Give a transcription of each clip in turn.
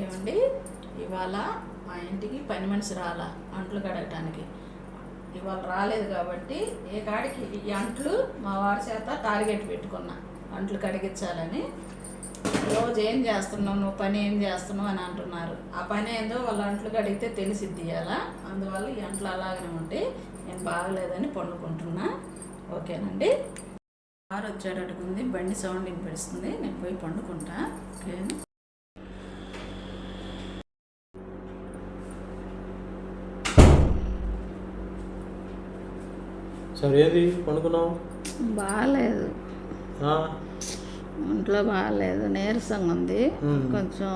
ఏమండి? ఇవాళ మా ఇంటికి పని మనిషి రాలా అంట్లు కడగటానికి. ఇవాళ రాలేదు కాబట్టి ఏ కాడికి? ఈ అంట్లు మా వారి చేత టార్గెట్ పెట్టుకున్నా. అంట్లు కడిగించాలని. రోజు ఏం చేస్తున్నావు? నువ్వు పని ఏం చేస్తున్నావు అని అంటున్నారు. ఆ పని ఏందో వాళ్ళ అంట్లు కడిగితే తెలిసిద్ది ఇవాళ. అందువల్ల ఈ అంట్లు అలాగనే ఉంటే నేను బాగలేదని పండుకుంటున్నా. ఓకేనండి? కారు వచ్చేటట్టుకుంది. బండి సౌండ్ వినిపిస్తుంది నేను పోయి పండుకుంటా. ఓకే. సరే ఏది పండుకున్నావు? బాగాలేదు ఆ, ఒంట్లో బాగాలేదు నీరసంగా ఉంది. కొంచెం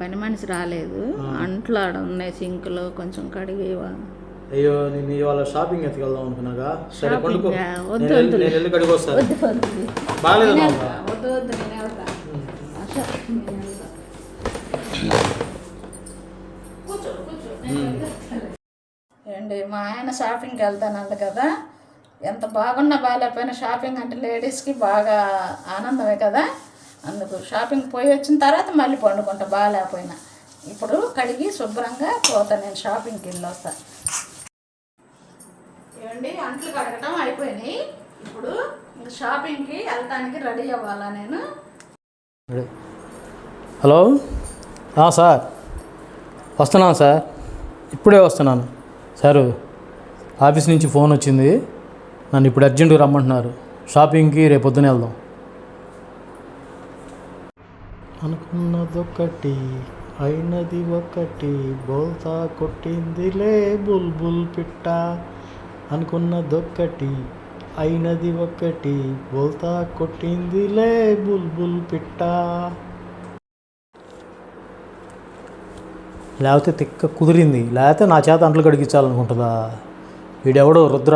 పని మనిషి రాలేదు. అంట్లు ఆడ ఉన్నాయి సింకులో కొంచెం కడిగి అయ్యో నేను ఇవాళ షాపింగ్ ఎత్తుకెళ్దాం అనుకున్నాగా? సరే పండుకో. నేను వెళ్ళి- కడిగి వస్తాను బాగాలేదు. వద్దు వద్దు నేను వెళ్తా. ఏంటి మా ఆయన షాపింగ్కి వెళ్తానంట కదా? ఎంత బాగున్నా బాగాలేకపోయినా షాపింగ్ అంటే లేడీస్కి బాగా ఆనందమే కదా. అందుకు షాపింగ్ పోయి వచ్చిన తర్వాత మళ్ళీ పండుకుంటా బాగాలేకపోయినా ఇప్పుడు కడిగి శుభ్రంగా పోతా నేను షాపింగ్కి వెళ్ళి వస్తా. ఏమండి అంట్లు కడగటం అయిపోయినాయి. ఇప్పుడు షాపింగ్కి వెళ్తానికి రెడీ అవ్వాలా నేను? హలో? సార్. వస్తున్నాను సార్. ఇప్పుడే వస్తున్నాను. సారు ఆఫీస్ నుంచి ఫోన్ వచ్చింది. నన్ను ఇప్పుడు అర్జెంటుగా రమ్మంటున్నారు. షాపింగ్కి రేపొద్దున వెళ్దాం. అనుకున్నదొకటి అయినది ఒకటి బోల్తా కొట్టిందిలే బుల్బుల్ పిట్ట. అనుకున్నదొక్కటి అయినది ఒకటి బోల్తా కొట్టిందిలే బుల్బుల్ పిట్ట. లేకపోతే తిక్క కుదిరింది లేకపోతే నా చేత అంట్లు కడిగించాలనుకుంటుందా వీడెవడో రుద్ర.